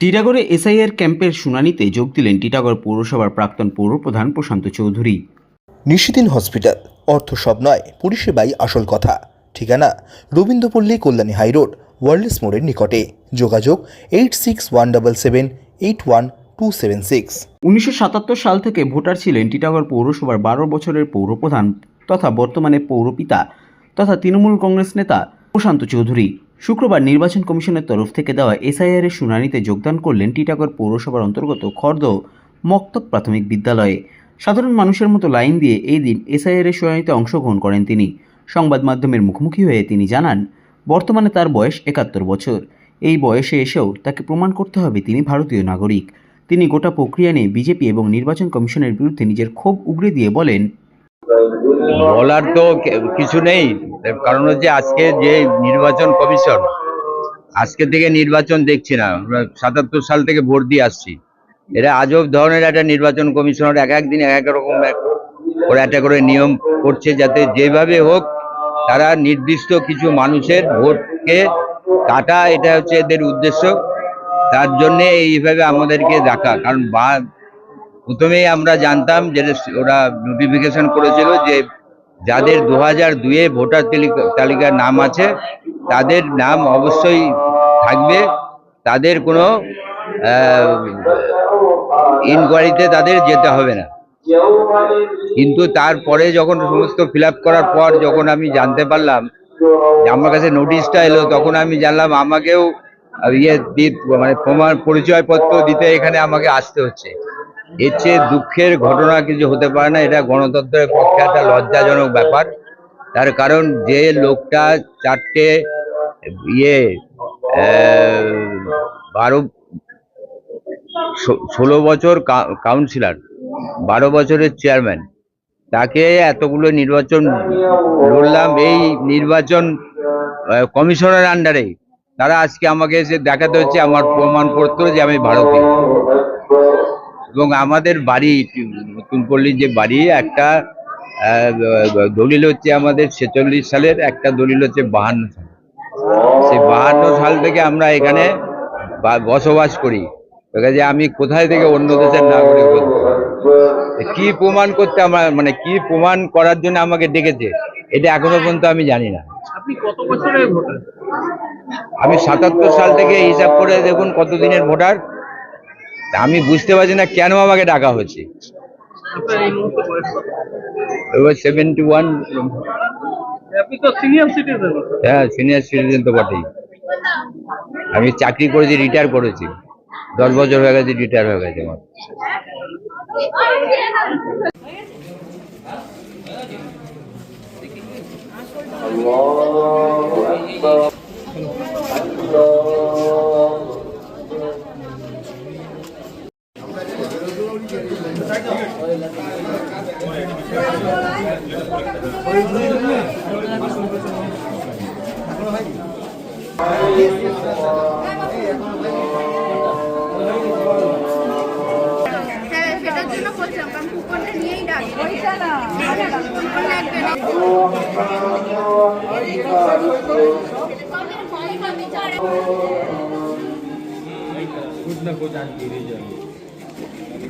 টিটাগড়ে SIR ক্যাম্পের শুনানিতে যোগ দিলেন টিটাগড় পৌরসভার প্রাক্তন পৌরপ্রধান প্রশান্ত চৌধুরী। নিশিদিন হসপিটাল অর্থ সব নয় পরিষেবাই আসল কথা। ঠিকানা রবীন্দ্রপল্লী কল্যাণী হাইরোড ওয়ার্ল্ডস মোড়ের নিকটে। যোগাযোগ eight six one double seven eight one two seven six. উনিশশো সাতাত্তর সাল থেকে ভোটার ছিলেন টিটাগড় পৌরসভার বারো বছরের পৌরপ্রধান তথা বর্তমানে পৌরপিতা তথা তৃণমূল কংগ্রেস নেতা প্রশান্ত চৌধুরী। শুক্রবার নির্বাচন কমিশনের তরফ থেকে দেওয়া এসআইআর এর শুনানিতে যোগদান করলেন টিটাগড় পৌরসভার অন্তর্গত খর্দ মক্তব প্রাথমিক বিদ্যালয়ে। সাধারণ মানুষের মতো লাইন দিয়ে এই দিন এসআইআর এর শুনানিতে অংশগ্রহণ করেন তিনি। সংবাদ মাধ্যমের মুখোমুখি হয়ে তিনি জানান, বর্তমানে তার বয়স একাত্তর বছর। এই বয়সে এসেও তাকে প্রমাণ করতে হবে তিনি ভারতীয় নাগরিক। তিনি গোটা প্রক্রিয়া নিয়ে বিজেপি এবং নির্বাচন কমিশনের বিরুদ্ধে নিজের ক্ষোভ উগরে দিয়ে বলেন বলার তো কিছু নেই। কারণ হচ্ছে আজকে যে নির্বাচন কমিশন, আজকে থেকে নির্বাচন দেখছি না। আমরা সাতাত্তর সাল থেকে ভোট দিয়ে আসছি। এরা আজব ধরনের একটা নির্বাচন কমিশনার এক এক দিন এক এক রকম ওরা একটা করে নিয়ম করছে যাতে যেভাবে হোক তারা নির্দিষ্ট কিছু মানুষের ভোটকে কাটা, এটা হচ্ছে এদের উদ্দেশ্য। তার জন্য এইভাবে আমাদেরকে রাখা কারণ বা, প্রথমেই আমরা জানতাম যে ওরা নোটিফিকেশন করেছিল যে যাদের দু হাজার দুয়ে ভোটার তালিকা- তালিকার নাম আছে, তাদের নাম অবশ্যই থাকবে। তাদের কোনো ইনকোয়ারিতে তাদের যেতে হবে না। কিন্তু তারপরে যখন সমস্ত ফিল করার পর যখন আমি জানতে পারলাম আমার কাছে নোটিশটা এলো, তখন আমি জানলাম আমাকেও ইয়ে মানে প্রমাণ পরিচয়পত্র দিতে এখানে আমাকে আসতে হচ্ছে। এর চেয়ে দুঃখের ঘটনা কিছু হতে পারে না, এটা গণতন্ত্রের পক্ষে একটা লজ্জাজনক ব্যাপার। তার কারণ যে লোকটা চারটে ইয়ে বারো ষোলো বছর কাউন্সিলর বারো বছরের চেয়ারম্যান তাকে এতগুলো নির্বাচন লড়লাম, এই নির্বাচন কমিশনের আন্ডারে তারা আজকে আমাকে এসে দেখাতে হচ্ছে, আমার প্রমাণপত্র যে আমি ভারতীয়। এবং আমাদের বাড়ি নতুন পল্লীর যে বাড়ি একটা দলিল হচ্ছে আমাদের ছেচল্লিশ সালের একটা দলিল হচ্ছে বাহান্ন সাল। সেই বাহান্ন সাল থেকে আমরা এখানে বসবাস করি। যে আমি কোথায় থেকে অন্য দেশের নাগরিক কি প্রমাণ করতে আমার মানে কি প্রমাণ করার জন্য আমাকে ডেকেছে? এটা এখনও পর্যন্ত আমি জানি না। আমি সাতাত্তর সাল থেকে হিসাব করে দেখুন কতদিনের ভোটার। আমি বুঝতে পারছি না কেন আমাকে ডাকা হচ্ছে সেভেন্টি ওয়ান আপনি তো সিনিয়র সিটিজেন হ্যাঁ সিনিয়র সিটিজেন তো বটেই। আমি চাকরি করেছি রিটায়ার করেছি। দশ বছর হয়ে গেছে রিটায়ার হয়ে গেছে আমার। হ্যাঁ সেটার জন্য বলছিলাম কারণ কুপনটা নিয়েই ডাকি ওইটা না কুপন লাগবে না